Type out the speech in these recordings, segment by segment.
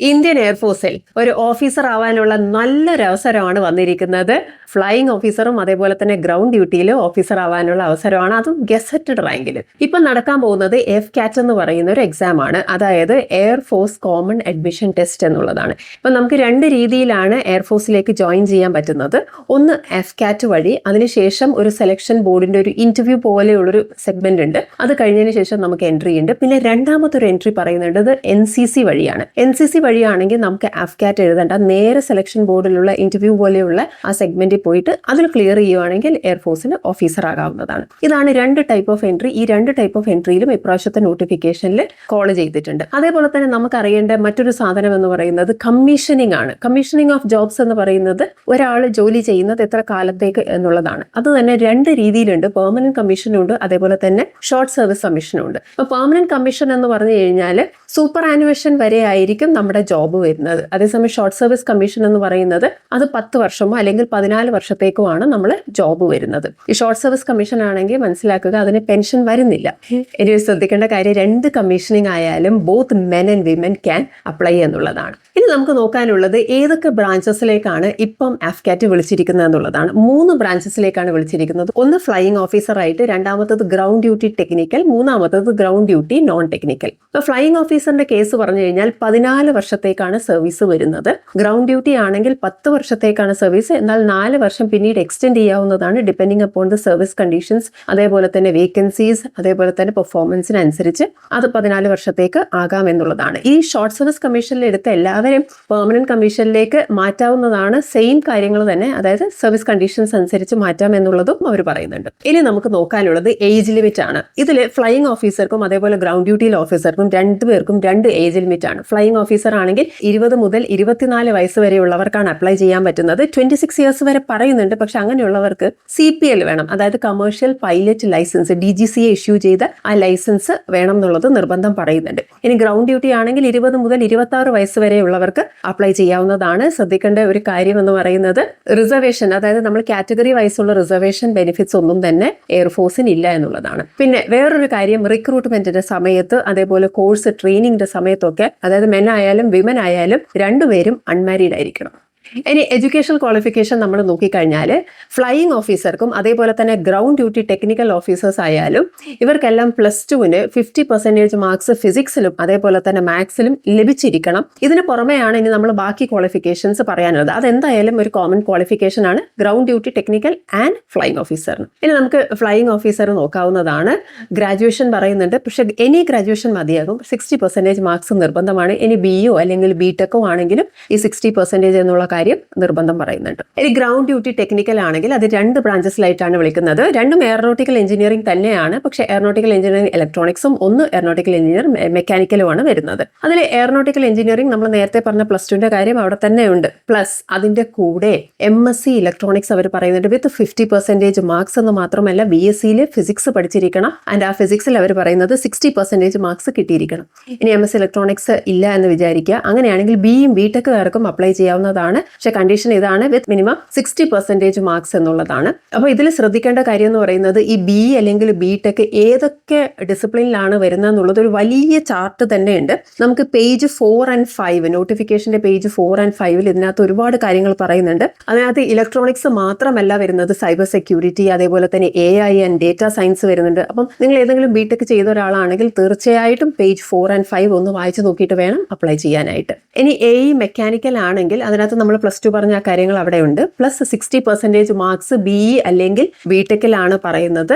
Indian എയർഫോഴ്സിൽ ഒരു officer ആവാനുള്ള നല്ലൊരു അവസരമാണ് വന്നിരിക്കുന്നത്. ഫ്ലൈയിങ് ഓഫീസറും അതേപോലെ തന്നെ ഗ്രൗണ്ട് ഡ്യൂട്ടിയിൽ ഓഫീസർ ആവാനുള്ള അവസരമാണ്. അതും ഗസറ്റഡ് റാങ്കിൽ. ഇപ്പം നടക്കാൻ പോകുന്നത് എഫ് കാറ്റ് എന്ന് പറയുന്ന ഒരു എക്സാം ആണ്. അതായത് എയർഫോഴ്സ് കോമൺ അഡ്മിഷൻ ടെസ്റ്റ് എന്നുള്ളതാണ്. ഇപ്പം നമുക്ക് രണ്ട് രീതിയിലാണ് എയർഫോഴ്സിലേക്ക് ജോയിൻ ചെയ്യാൻ പറ്റുന്നത്. ഒന്ന് എഫ് കാറ്റ് വഴി അതിനുശേഷം ഒരു സെലക്ഷൻ ബോർഡിന്റെ ഒരു ഇന്റർവ്യൂ പോലെയുള്ളൊരു സെഗ്മെന്റ് ഉണ്ട്. അത് കഴിഞ്ഞതിന് ശേഷം നമുക്ക് എൻട്രി ഉണ്ട്. പിന്നെ രണ്ടാമത്തെ ഒരു എൻട്രി പറയുന്നത് എൻ സി സി വഴിയാണ്. എൻ സി സി വഴിയാണെങ്കിൽ നമുക്ക് അഫ്കാറ്റ് എഴുതേണ്ട. നേരെ സെലക്ഷൻ ബോർഡിലുള്ള ഇന്റർവ്യൂ പോലെയുള്ള ആ സെഗ്മെന്റിൽ പോയിട്ട് അതിൽ ക്ലിയർ ചെയ്യുവാണെങ്കിൽ എയർഫോഴ്സിന് ഓഫീസർ ആകാവുന്നതാണ്. ഇതാണ് രണ്ട് ടൈപ്പ് ഓഫ് എൻട്രി ഈ രണ്ട് ടൈപ്പ് ഓഫ് എൻട്രിയിലും ഇപ്രാവശ്യത്തെ നോട്ടിഫിക്കേഷനിൽ കോൾ ചെയ്തിട്ടുണ്ട്. അതേപോലെ തന്നെ നമുക്ക് അറിയേണ്ട മറ്റൊരു സാധനം എന്ന് പറയുന്നത് കമ്മീഷനിങ് ആണ്. കമ്മീഷനിങ് ഓഫ് ജോബ്സ് എന്ന് പറയുന്നത് ഒരാൾ ജോലി ചെയ്യുന്നത് എത്ര കാലത്തേക്ക് എന്നുള്ളതാണ്. അത് തന്നെ രണ്ട് രീതിയിലുണ്ട്. പെർമനന്റ് കമ്മീഷനും ഉണ്ട്. അതേപോലെ തന്നെ ഷോർട്ട് സർവീസ് കമ്മീഷനും ഉണ്ട്. അപ്പോൾ പെർമനന്റ് കമ്മീഷൻ എന്ന് പറഞ്ഞു കഴിഞ്ഞാൽ സൂപ്പർ ആനുവേഷൻ വരെ ആയിരിക്കും നമ്മുടെ ജോബ് വരുന്നത്. അതേസമയം ഷോർട്ട് സർവീസ് കമ്മീഷൻ എന്ന് പറയുന്നത് അത് പത്ത് വർഷമോ അല്ലെങ്കിൽ പതിനാല് വർഷത്തേക്കുമാണ് നമ്മൾ ജോബ് വരുന്നത്. ഈ ഷോർട്ട് സർവീസ് കമ്മീഷൻ ആണെങ്കിൽ മനസ്സിലാക്കുക അതിന് പെൻഷൻ വരുന്നില്ല. ഇനി ശ്രദ്ധിക്കേണ്ട കാര്യം രണ്ട് കമ്മീഷനിങ് ആയാലും both men and women can apply എന്നുള്ളതാണ്. ഇനി നമുക്ക് നോക്കാനുള്ളത് ഏതൊക്കെ ബ്രാഞ്ചസിലേക്കാണ് ഇപ്പം അഫ്കാറ്റ് വിളിച്ചിരിക്കുന്നത് എന്നുള്ളതാണ്. മൂന്ന് ബ്രാഞ്ചസിലേക്കാണ് വിളിച്ചിരിക്കുന്നത്. ഒന്ന് ഫ്ലൈയിങ് ഓഫീസറായിട്ട് രണ്ടാമത്തത് ഗ്രൗണ്ട് ഡ്യൂട്ടി ടെക്നിക്കൽ മൂന്നാമത്തത് ground duty non technical flying ഓഫീസറിന്റെ case പറഞ്ഞു കഴിഞ്ഞാൽ പതിനാല് വർഷത്തേക്കാണ് സർവീസ് വരുന്നത്. ഗ്രൗണ്ട് ഡ്യൂട്ടി ആണെങ്കിൽ പത്ത് വർഷത്തേക്കാണ് സർവീസ് എന്നാൽ നാല് വർഷം പിന്നീട് എക്സ്റ്റെൻഡ് ചെയ്യാവുന്നതാണ് depending upon the service conditions അതേപോലെ തന്നെ വേക്കൻസീസ് അതേപോലെ തന്നെ പെർഫോമൻസിനനുസരിച്ച് അത് പതിനാല് വർഷത്തേക്ക് ആകാം എന്നുള്ളതാണ്. ഈ ഷോർട്ട് സർവീസ് കമ്മീഷനിൽ എടുത്ത എല്ലാവരും പെർമനന്റ് കമ്മീഷനിലേക്ക് മാറ്റാവുന്നതാണ് സെയിം കാര്യങ്ങൾ തന്നെ. അതായത് സർവീസ് കണ്ടീഷൻസ് അനുസരിച്ച് മാറ്റാം എന്നുള്ളതും അവർ പറയുന്നുണ്ട്. ഇനി നമുക്ക് നോക്കാനുള്ളത് ഏജ് ലിമിറ്റ് ആണ്. ഇതിൽ ഫ്ലൈയിങ് ഓഫീസർക്കും അതേപോലെ ഗ്രൗണ്ട് ഡ്യൂട്ടിയിൽ ഓഫീസർക്കും രണ്ടുപേർക്കും രണ്ട് ഏജ് ലിമിറ്റ് ആണ്. ഫ്ലൈയിങ് ഓഫീസർ ആണെങ്കിൽ ഇരുപത് മുതൽ ഇരുപത്തിനാല് വയസ്സ് വരെയുള്ളവർക്കാണ് അപ്ലൈ ചെയ്യാൻ പറ്റുന്നത്. ട്വന്റി സിക്സ് ഇയേഴ്സ് വരെ പറയുന്നുണ്ട്. പക്ഷെ അങ്ങനെയുള്ളവർക്ക് സി പി എൽ വേണം. അതായത് commercial pilot licence D G C issue ചെയ്ത ആ ലൈസൻസ് വേണം എന്നുള്ളത് നിർബന്ധം പറയുന്നുണ്ട്. ഇനി ഗ്രൗണ്ട് ഡ്യൂട്ടി ആണെങ്കിൽ ഇരുപത് മുതൽ ഇരുപത്തി ആറ് വയസ്സ് വരെയുള്ളവർക്ക് അപ്ലൈ ചെയ്യാവുന്നതാണ്. ശ്രദ്ധിക്കേണ്ട ഒരു കാര്യം എന്ന് പറയുന്നത് റിസർവേഷൻ അതായത് നമ്മൾ കാറ്റഗറി വൈസുള്ള റിസർവേഷൻ ബെനിഫിറ്റ്സ് ഒന്നും തന്നെ എയർഫോഴ്സിന് ഇല്ല എന്നുള്ളതാണ്. പിന്നെ വേറൊരു കാര്യം റിക്രൂട്ട്മെന്റിന്റെ സമയത്ത് അതേപോലെ കോഴ്സ് ട്രെയിനിങ്ങിന്റെ സമയത്തൊക്കെ അതായത് മെൻ ആയാലും വിമൻ ആയാലും രണ്ടുപേരും അൺമാരീഡ് ആയിരിക്കണം. ഇനി എഡ്യൂക്കേഷൻ ക്വാളിഫിക്കേഷൻ നമ്മൾ നോക്കിക്കഴിഞ്ഞാൽ ഫ്ലൈയിങ് ഓഫീസർക്കും അതേപോലെ തന്നെ ഗ്രൗണ്ട് ഡ്യൂട്ടി ടെക്നിക്കൽ ഓഫീസേഴ്സ് ആയാലും ഇവർക്കെല്ലാം പ്ലസ് ടുവിന് ഫിഫ്റ്റി പെർസെന്റേജ് മാർക്സ് ഫിസിക്സിലും അതേപോലെ തന്നെ മാത്സിലും ലഭിച്ചിരിക്കണം. ഇതിന് പുറമെയാണ് ഇനി നമ്മൾ ബാക്കി ക്വാളിഫിക്കേഷൻസ് പറയാനുള്ളത്. അതെന്തായാലും ഒരു കോമൺ ക്വാളിഫിക്കേഷൻ ആണ് ground duty technical and flying ഓഫീസറിന്. ഇനി നമുക്ക് ഫ്ലൈയിങ് ഓഫീസർ നോക്കാവുന്നതാണ്. ഗ്രാജുവേഷൻ പറയുന്നുണ്ട്. പക്ഷെ എനി ഗ്രാജുവേഷൻ മതിയാകും. സിക്സ്റ്റി പെർസെന്റേജ് മാർക്സ് നിർബന്ധമാണ്. ഇനി ബി ഒ അല്ലെങ്കിൽ ബി ടെക്കോ ആണെങ്കിലും ഈ സിക്സ്റ്റി പെർസെന്റേജ് എന്നുള്ള കാര്യം നിർബന്ധം പറയുന്നുണ്ട്. ഇനി ഗ്രൗണ്ട് ഡ്യൂട്ടി ടെക്നിക്കൽ ആണെങ്കിൽ അത് രണ്ട് ബ്രാഞ്ചസിലായിട്ടാണ് വിളിക്കുന്നത്. രണ്ടും എയറോട്ടിക്കൽ എഞ്ചിനീയറിംഗ് തന്നെയാണ്. പക്ഷെ എയറോട്ടിക്കൽ എഞ്ചിനീയറിംഗ് ഇലക്ട്രോണിക്സും ഒന്ന് എയറോട്ടിക്കൽ എഞ്ചിനീയർ മെക്കാനിക്കലുമാണ് വരുന്നത്. അതിൽ എയറോട്ടിക്കൽ എഞ്ചിനീയറിംഗ് നമ്മൾ നേരത്തെ പറഞ്ഞ പ്ലസ് ടുവിന്റെ കാര്യം അവിടെ തന്നെ ഉണ്ട്. പ്ലസ് അതിന്റെ കൂടെ എം എസ് സി ഇലക്ട്രോണിക്സ് അവർ പറയുന്നുണ്ട്. വിത്ത് ഫിഫ്റ്റി പെർസെന്റേജ് മാർക്സ് എന്ന് മാത്രമല്ല ബി എസ് സിയിൽ ഫിസിക്സ് പഠിച്ചിരിക്കണം. ആൻഡ് ആ ഫിസിക്സിൽ അവർ പറയുന്നത് സിക്സ്റ്റി പെർസെന്റേജ് മാർക്സ് കിട്ടിയിരിക്കണം. ഇനി എം എസ് ഇലക്ട്രോണിക്സ് ഇല്ല എന്ന് വിചാരിക്കുക. അങ്ങനെയാണെങ്കിൽ ബിയും ബി ടെക്കുകാർക്കും അപ്ലൈ ചെയ്യാവുന്നതാണ്. പക്ഷേ കണ്ടീഷൻ ഇതാണ് with minimum sixty percentage marks എന്നുള്ളതാണ്. അപ്പോൾ ഇതിൽ ശ്രദ്ധിക്കേണ്ട കാര്യം എന്ന് പറയുന്നത് ഈ ബി അല്ലെങ്കിൽ ബി ടെക് ഏതൊക്കെ ഡിസിപ്ലിനിലാണ് വരുന്നത് എന്നുള്ളത് ഒരു വലിയ ചാർട്ട് തന്നെയുണ്ട്. നമുക്ക് പേജ് ഫോർ ആൻഡ് ഫൈവ് നോട്ടിഫിക്കേഷന്റെ പേജ് ഫോർ ആൻഡ് ഫൈവിൽ ഇതിനകത്ത് ഒരുപാട് കാര്യങ്ങൾ പറയുന്നുണ്ട്. അതിനകത്ത് ഇലക്ട്രോണിക്സ് മാത്രമല്ല വരുന്നത് സൈബർ സെക്യൂരിറ്റി അതേപോലെ തന്നെ A I and data science വരുന്നുണ്ട്. അപ്പം നിങ്ങൾ ഏതെങ്കിലും ബി ടെക് ചെയ്ത ഒരാളാണെങ്കിൽ തീർച്ചയായിട്ടും പേജ് ഫോർ ആൻഡ് ഫൈവ് ഒന്ന് വായിച്ചു നോക്കിയിട്ട് വേണം അപ്ലൈ ചെയ്യാനായിട്ട്. ഇനി എ മെക്കാനിക്കൽ ആണെങ്കിൽ അതിനകത്ത് നമ്മൾ പ്ലസ് ടു പറഞ്ഞ കാര്യങ്ങൾ അവിടെ ഉണ്ട് plus sixty percentage marks B E അല്ലെങ്കിൽ ബി ടെക്കിലാണ് പറയുന്നത്.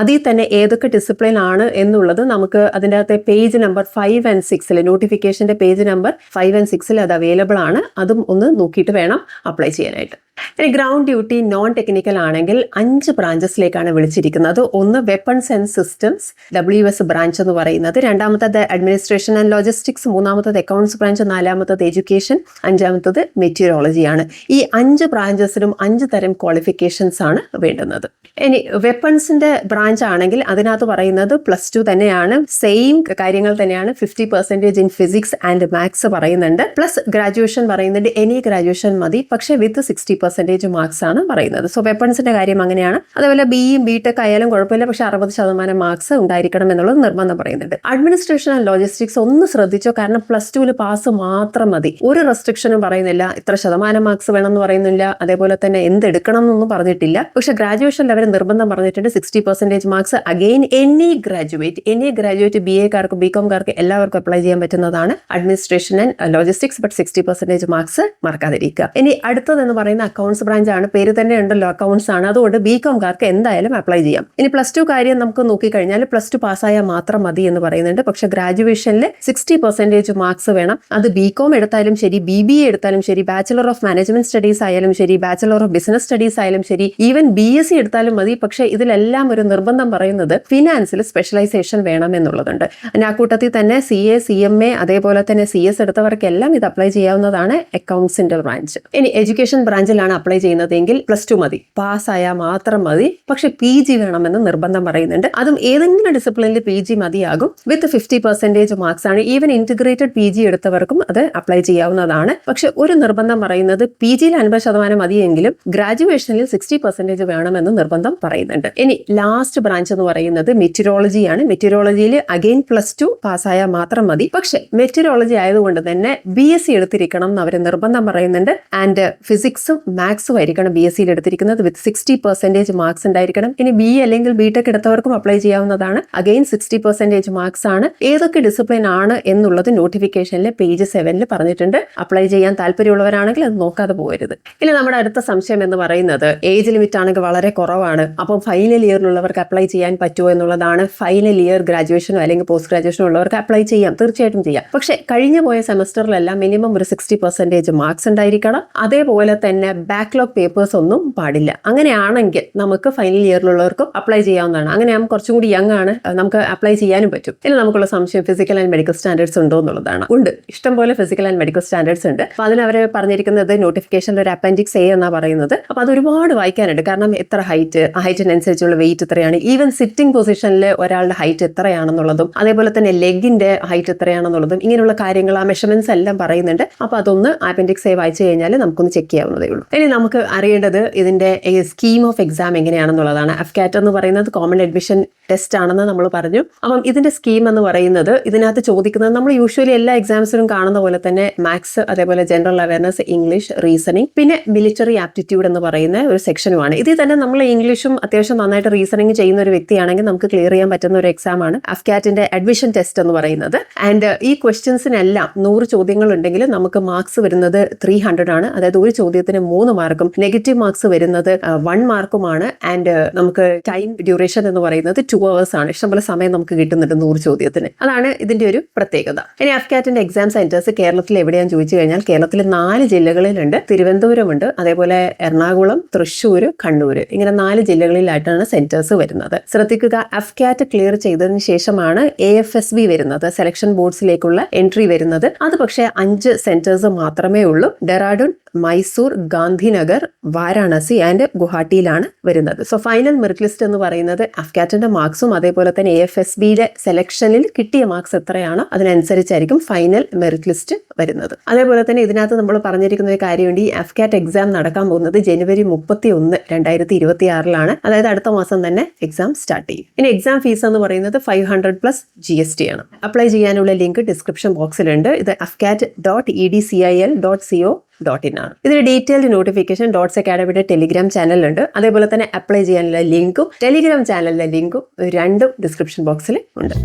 അതിൽ തന്നെ ഏതൊക്കെ ഡിസിപ്ലിൻ ആണ് എന്നുള്ളത് നമുക്ക് അതിന്റെ അകത്തെ പേജ് നമ്പർ ഫൈവ് ആൻഡ് സിക്സിൽ നോട്ടിഫിക്കേഷന്റെ പേജ് നമ്പർ ഫൈവ് ആൻഡ് സിക്സിൽ അത് അവൈലബിൾ ആണ്. അതും ഒന്ന് നോക്കിയിട്ട് വേണം അപ്ലൈ ചെയ്യാനായിട്ട്. ഇനി ഗ്രൗണ്ട് ഡ്യൂട്ടി നോൺ ടെക്നിക്കൽ ആണെങ്കിൽ അഞ്ച് ബ്രാഞ്ചസിലേക്കാണ് വിളിച്ചിരിക്കുന്നത്. ഒന്ന് weapons and systems W S branch എന്ന് പറയുന്നത്. രണ്ടാമത്തത് അഡ്മിനിസ്ട്രേഷൻ ആൻഡ് ലോജിസ്റ്റിക്സ് മൂന്നാമത്തത് അക്കൗണ്ട്സ് ബ്രാഞ്ച് നാലാമത്തത് എഡ്യൂക്കേഷൻ അഞ്ചാമത്തത് മെറ്റീരിയോളജിയാണ് ഈ അഞ്ച് ബ്രാഞ്ചസിലും അഞ്ച് തരം ക്വാളിഫിക്കേഷൻസ് ആണ് വേണ്ടുന്നത്. ഇനി വെപ്പൺസിന്റെ ബ്രാഞ്ച് ആണെങ്കിൽ അതിനകത്ത് പറയുന്നത് പ്ലസ് ടു തന്നെയാണ്. സെയിം കാര്യങ്ങൾ തന്നെയാണ് fifty percentage in physics and maths പറയുന്നുണ്ട്. പ്ലസ് ഗ്രാജുവേഷൻ പറയുന്നുണ്ട്. എനി ഗ്രാജുവേഷൻ മതി. പക്ഷേ വിത്ത് സിക്സ്റ്റി പെർസെന്റേജ് മാർക്സ് ആണ് പറയുന്നത്. സോ വെപ്പൺസിന്റെ കാര്യം അങ്ങനെയാണ്. അതേപോലെ ബിയും ബി ടെക് ആയാലും കുഴപ്പമില്ല. പക്ഷെ അറുപത് ശതമാനം മാർക്സ് ഉണ്ടായിരിക്കണം എന്നുള്ളത് നിർബന്ധം പറയുന്നുണ്ട്. അഡ്മിനിസ്ട്രേഷൻ ആൻഡ് ലോജിസ്റ്റിക്സ് ഒന്ന് ശ്രദ്ധിച്ചോ? കാരണം പ്ലസ് ടുവിൽ പാസ് മാത്രം മതി. ഒരു റെസ്ട്രിക്ഷനും പറയുന്നില്ല. ഇത്ര ശതമാനം മാർക്സ് വേണം എന്ന് പറയുന്നില്ല. അതേപോലെ തന്നെ എന്തെടുക്കണം എന്നൊന്നും പറഞ്ഞിട്ടില്ല. പക്ഷെ ഗ്രാജുവേഷനിൽ അവർ നിർബന്ധം പറഞ്ഞിട്ടുണ്ട്. Sixty percentage marks again any graduate any graduate B എക്കാർക്ക് B കോംകാർക്ക് എല്ലാവർക്കും അപ്ലൈ ചെയ്യാൻ പറ്റുന്നതാണ്. Administration and logistics but sixty percentage marks മറക്കാതിരിക്കുക ഇനി അടുത്തതെന്ന് പറയുന്ന അക്കൗണ്ട്സ് ബ്രാഞ്ച് ആണ് പേര് തന്നെ ഉണ്ടല്ലോ അക്കൗണ്ട്സ് ആണ്. അതുകൊണ്ട് ബി കോംകാർക്ക് എന്തായാലും അപ്ലൈ ചെയ്യാം. ഇനി പ്ലസ് ടു കാര്യം നമുക്ക് നോക്കിക്കഴിഞ്ഞാൽ പ്ലസ് ടു പാസ്സായാൽ മാത്രം മതി എന്ന് പറയുന്നുണ്ട്. പക്ഷെ ഗ്രാജുവേഷനിൽ സിക്സ്റ്റി പെർസെന്റേജ് മാർക്സ് വേണം. അത് ബി കോം എടുത്താലും ശരി ബി ബി എ എടുത്താലും ശരി ബാച്ചിലർ ഓഫ് മാനേജ്മെന്റ് സ്റ്റഡീസ് ആയാലും ശരി ബാച്ചിലർ ഓഫ് ബിസിനസ് സ്റ്റഡീസ് ആയാലും ശരി ഈവൻ ബി എസ് സി എടുത്താലും മതി. പക്ഷേ ഇതിലെല്ലാം ഒരു നിർബന്ധം പറയുന്നത് ഫിനാൻസിൽ സ്പെഷ്യലൈസേഷൻ വേണം എന്നുള്ളതുണ്ട്. പിന്നെ ആ കൂട്ടത്തിൽ തന്നെ C A C M A അതേപോലെ തന്നെ സി എസ് എടുത്തവർക്കെല്ലാം ഇത് അപ്ലൈ ചെയ്യാവുന്നതാണ് അക്കൗണ്ട്സിന്റെ ബ്രാഞ്ച് ഇനി എഡ്യൂക്കേഷൻ ബ്രാഞ്ചിലാണ് അപ്ലൈ ചെയ്യുന്നതെങ്കിൽ പ്ലസ് ടു മതി. പാസ്സായാൽ മാത്രം മതി. പക്ഷെ പി ജി വേണമെന്ന് നിർബന്ധം പറയുന്നുണ്ട്. അതും ഏതെങ്കിലും ഡിസിപ്ലിനിൽ പി ജി മതിയാകും. വിത്ത് ഫിഫ്റ്റി പെർസെന്റേജ് മാർക്സ് ആണ് ഈവൻ ഇന്റഗ്രേറ്റഡ് പി ജി എടുത്തവർക്കും അത് അപ്ലൈ ചെയ്യാവുന്നതാണ്. പക്ഷെ ഒരു നിർബന്ധം പറയുന്നത് പി ജിയിൽ അൻപത് ശതമാനം മതിയെങ്കിലും ഗ്രാജുവേഷനിൽ സിക്സ്റ്റി പെർസെന്റേജ് വേണമെന്ന് നിർബന്ധം പറയുന്നുണ്ട്. ഇനി ലാസ്റ്റ് ബ്രാഞ്ച് എന്ന് പറയുന്നത് മെറ്റീരിയോളജിയാണ് മെറ്റീരിയോളജിയിൽ അഗെയിൻ പ്ലസ് ടു പാസ്സായാൽ മാത്രം മതി. പക്ഷെ മെറ്റീരിയോളജി ആയതുകൊണ്ട് തന്നെ ബി എസ് സി എടുത്തിരിക്കണം എന്ന് അവർ നിർബന്ധം പറയുന്നുണ്ട്. ആൻഡ് ഫിസിക്സും മാത്സും ആയിരിക്കണം ബി എസ് സിയിൽ എടുത്തിരിക്കുന്നത്. വിത്ത് സിക്സ്റ്റി പെർസെന്റേജ് മാർക്സ് ഉണ്ടായിരിക്കണം. ഇനി ബി അല്ലെങ്കിൽ ബി ടെക് എടുത്തവർക്കും അപ്ലൈ ചെയ്യാവുന്നതാണ്. അഗെയിൻ സിക്സ്റ്റി പെർസെന്റേജ് മാർക്സ് ആണ്. ഏതൊക്കെ ഡിസിപ്ലിൻ ആണ് എന്നുള്ളത് നോട്ടിഫിക്കേഷനിൽ പേജ് സെവനിൽ പറഞ്ഞിട്ടുണ്ട്. അപ്ലൈ ചെയ്യാൻ താല്പര്യമുള്ളവരാണെങ്കിൽ അത് നോക്കാതെ പോകരുത്. ഇനി നമ്മുടെ അടുത്ത സംശയം എന്ന് പറയുന്നത് ഏജ് ലിമിറ്റ് ആണെങ്കിൽ വളരെ കുറവാണ്. അപ്പം ഫൈനൽ ഇയറിലുള്ളവർക്ക് അപ്ലൈ ചെയ്യാൻ പറ്റുമോ എന്നുള്ളതാണ്. ഫൈനൽ ഇയർ ഗ്രാജുവേഷനോ അല്ലെങ്കിൽ പോസ്റ്റ് ഗ്രാജുവേഷനോ ഉള്ളവർക്ക് അപ്ലൈ ചെയ്യാം. തീർച്ചയായിട്ടും ചെയ്യാം. പക്ഷേ കഴിഞ്ഞു പോയ സെമസ്റ്ററിലെല്ലാം മിനിമം ഒരു സിക്സ്റ്റി പെർസെന്റേജ് മാർക്സ് ഉണ്ടായിരിക്കണം. അതേപോലെ തന്നെ ബാക്ക്ലോഗ് പേപ്പേഴ്സ് ഒന്നും പാടില്ല. അങ്ങനെയാണെങ്കിൽ നമുക്ക് ഫൈനൽ ഇയറിലുള്ളവർക്കും അപ്ലൈ ചെയ്യാവുന്നതാണ്. അങ്ങനെയാകുമ്പോൾ കുറച്ചും കൂടി യങ് ആണ്. നമുക്ക് അപ്ലൈ ചെയ്യാനും പറ്റും. ഇനി നമുക്കുള്ള സംശയം ഫിസിക്കൽ ആൻഡ് മെഡിക്കൽ സ്റ്റാൻഡേർഡ്സ് ഉണ്ടോ എന്നുള്ളതാണ്. ഉണ്ട്. ഇഷ്ടംപോലെ ഫിസിക്കൽ ആൻഡ് മെഡിക്കൽ സ്റ്റാൻഡേർഡ്സ് ഉണ്ട്. അപ്പോൾ അതിന് അവർ പറഞ്ഞിരിക്കുന്നത് നോട്ടിഫിക്കേഷനിൽ ഒരു അപ്പൻഡിക്സ് എ എന്നാണ് പറയുന്നത്. അപ്പോൾ അത് ഒരുപാട് വായിക്കാനുണ്ട്. കാരണം എത്ര ഹൈറ്റ് ആ ഹൈറ്റിനനുസരിച്ചുള്ള വെയിറ്റ് എത്രയാണ്? ഈവൻ സിറ്റിംഗ് പൊസിഷനിൽ ഒരാളുടെ ഹൈറ്റ് എത്രയാണെന്നുള്ളതും അതേപോലെ തന്നെ ലെഗിന്റെ ഹൈറ്റ് എത്രയാണെന്നുള്ളതും ഇങ്ങനെയുള്ള കാര്യങ്ങൾ ആ മെഷർമെന്റ്സ് എല്ലാം പറയുന്നുണ്ട്. അപ്പോൾ അതൊന്ന് ആപ്പൻഡിക്സ് എ വായിച്ചു കഴിഞ്ഞാൽ നമുക്കൊന്ന് ചെക്ക് ചെയ്യാവുന്നതേ ഉള്ളൂ. ഇനി നമുക്ക് അറിയേണ്ടത് ഇതിന്റെ സ്കീം ഓഫ് എക്സാം എങ്ങനെയാണെന്നുള്ളതാണ്. അഫ്കാറ്റ് എന്ന് പറയുന്നത് കോമൺ അഡ്മിഷൻ ടെസ്റ്റ് ആണെന്ന് നമ്മൾ പറഞ്ഞു. അപ്പം ഇതിന്റെ സ്കീം എന്ന് പറയുന്നത് ഇതിനകത്ത് ചോദിക്കുന്നത് നമ്മൾ യൂഷ്വലി എല്ലാ എക്സാംസിലും കാണുന്ന പോലെ തന്നെ മാത്സ് അതേപോലെ ജനറൽ അവയർനെസ് ഇംഗ്ലീഷ് റീസണിങ് പിന്നെ മിലിറ്ററി ആപ്റ്റിറ്റ്യൂഡ് എന്ന് പറയുന്ന ഒരു സെക്ഷനുമാണ് ഇതിൽ തന്നെ നമ്മൾ ഇംഗ്ലീഷും അത്യാവശ്യം നന്നായിട്ട് റീസണിങ് ചെയ്യുന്ന ഒരു വ്യക്തിയാണെങ്കിൽ നമുക്ക് ക്ലിയർ ചെയ്യാൻ പറ്റുന്ന ഒരു എക്സാം ആണ് അഫ്കാറ്റിന്റെ അഡ്മിഷൻ ടെസ്റ്റ് എന്ന് പറയുന്നത്. ആൻഡ് ഈ ക്വസ്റ്റ്യൻസിനെല്ലാം നൂറ് ചോദ്യങ്ങൾ ഉണ്ടെങ്കിൽ നമുക്ക് മാർക്സ് വരുന്നത് ത്രീ ഹൺഡ്രഡ് ആണ്. അതായത് ഒരു ചോദ്യത്തിന് മൂന്ന് മാർക്കും നെഗറ്റീവ് മാർക്സ് വരുന്നത് വൺ മാർക്കുമാണ്. ആൻഡ് നമുക്ക് ടൈം ഡ്യൂറേഷൻ എന്ന് പറയുന്നത് ടു അവേഴ്സ് ആണ്. ഇഷ്ടംപോലെ സമയം നമുക്ക് കിട്ടുന്നുണ്ട് നൂറ് ചോദ്യത്തിന്. അതാണ് ഇതിന്റെ ഒരു പ്രത്യേകത. ഇനി അഫ്കാറ്റിന്റെ എക്സാം സെന്റേഴ്സ് കേരളത്തിൽ എവിടെയാണെന്ന് ചോദിച്ചു കഴിഞ്ഞാൽ കേരളത്തിൽ നാല് ജില്ലകളിലുണ്ട്. തിരുവനന്തപുരമുണ്ട് അതേപോലെ എറണാകുളം തൃശ്ശൂർ കണ്ണൂർ ഇങ്ങനെ നാല് ജില്ലകളിലായിട്ടാണ് സെന്റേഴ്സ് വരുന്നത്. ശ്രദ്ധിക്കുക അഫ്കാറ്റ് ക്ലിയർ ചെയ്തതിന് ശേഷമാണ് എ എഫ് എസ് ബി വരുന്നത്. സെലക്ഷൻ ബോർഡ്സിലേക്കുള്ള എൻട്രി വരുന്നത്. അത് പക്ഷേ അഞ്ച് സെന്റേഴ്സ് മാത്രമേ ഉള്ളൂ. ഡെറാഡൂൺ മൈസൂർ ഗാന്ധിനഗർ വാരാണസി ആൻഡ് ഗുവാഹട്ടിയിലാണ് വരുന്നത്. സോ ഫൈനൽ മെറിറ്റ് ലിസ്റ്റ് എന്ന് പറയുന്നത് അഫ്ഗാറ്റിന്റെ മാർക്സും അതേപോലെ തന്നെ എ എഫ് എസ് ബിയുടെ സെലക്ഷനിൽ കിട്ടിയ മാർക്സ് എത്രയാണോ അതിനനുസരിച്ചായിരിക്കും ഫൈനൽ മെറിറ്റ് ലിസ്റ്റ് വരുന്നത്. അതേപോലെ തന്നെ ഇതിനകത്ത് നമ്മൾ പറഞ്ഞിരിക്കുന്ന ഒരു കാര്യമുണ്ട് ഈ അഫ്ഗാറ്റ് എക്സാം നടക്കാൻ പോകുന്നത് ജനുവരി മുപ്പത്തി ഒന്ന് രണ്ടായിരത്തി ഇരുപത്തി ആറിലാണ് അതായത് അടുത്ത മാസം തന്നെ എക്സാം സ്റ്റാർട്ട് ചെയ്യും. ഇനി എക്സാം ഫീസ് എന്ന് പറയുന്നത് five hundred plus G S T ആണ്. അപ്ലൈ ചെയ്യാനുള്ള ലിങ്ക് ഡിസ്ക്രിപ്ഷൻ ബോക്സിലുണ്ട് ഇത് AFCAT dot E D C I L dot C O dot in ആണ്. ഇതിന് ഡീറ്റെയിൽഡ് നോട്ടിഫിക്കേഷൻ ഡോട്ട്സ് അക്കാഡമിയുടെ ടെലിഗ്രാം ചാനലുണ്ട് അതേപോലെ തന്നെ അപ്ലൈ ചെയ്യാനുള്ള ലിങ്കും ടെലിഗ്രാം ചാനലിലെ ലിങ്കും രണ്ടും ഡിസ്ക്രിപ്ഷൻ ബോക്സിൽ ഉണ്ട്.